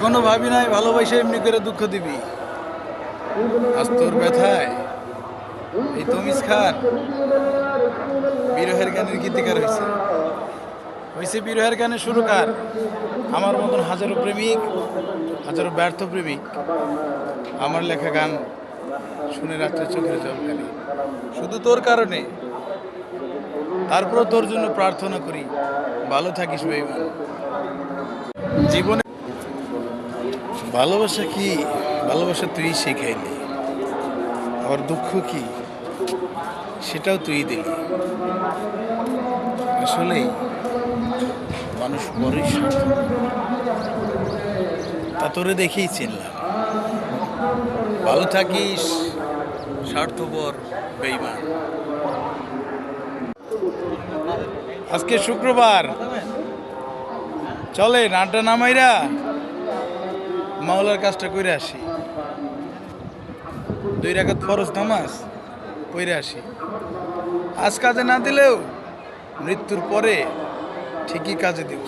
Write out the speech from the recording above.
কখনো ভাবি নাই, ভালোবাসে এমনি করে দুঃখ দিবি। আজ তোর ব্যথায়। এই তমিজ খান বিরহের গানের গীতিকার হয়েছে। হয়েছে বিরহের গানের সুরকার, আমার মতন হাজারো প্রেমিক, হাজারো ব্যর্থ প্রেমিক। আমার লেখা গান শুনে রাত্রে চোখের জল ফেলে শুধু তোর কারণে। তারপরও তোর জন্য প্রার্থনা করি, ভালো থাকিস বেইমান। জীবনে ভালোবাসা কি? ভালোবাসা তুই শেখাইলি আবার দুঃখ কি? সেটাও তুই দিলি। আসলেই মানুষ বড়ই তা তোরে দেখেই চিনলাম। ভালো থাকিস, স্বার্থপর, বেইমান। আজকে শুক্রবার। চলে নাটটা নামাইরা মাওলার কাজটা করে আসি। দুই রাখাত ফরজ নামাজ করে আসি। আজ কাজে না দিলেও মৃত্যুর পরে ঠিকই কাজে দেব।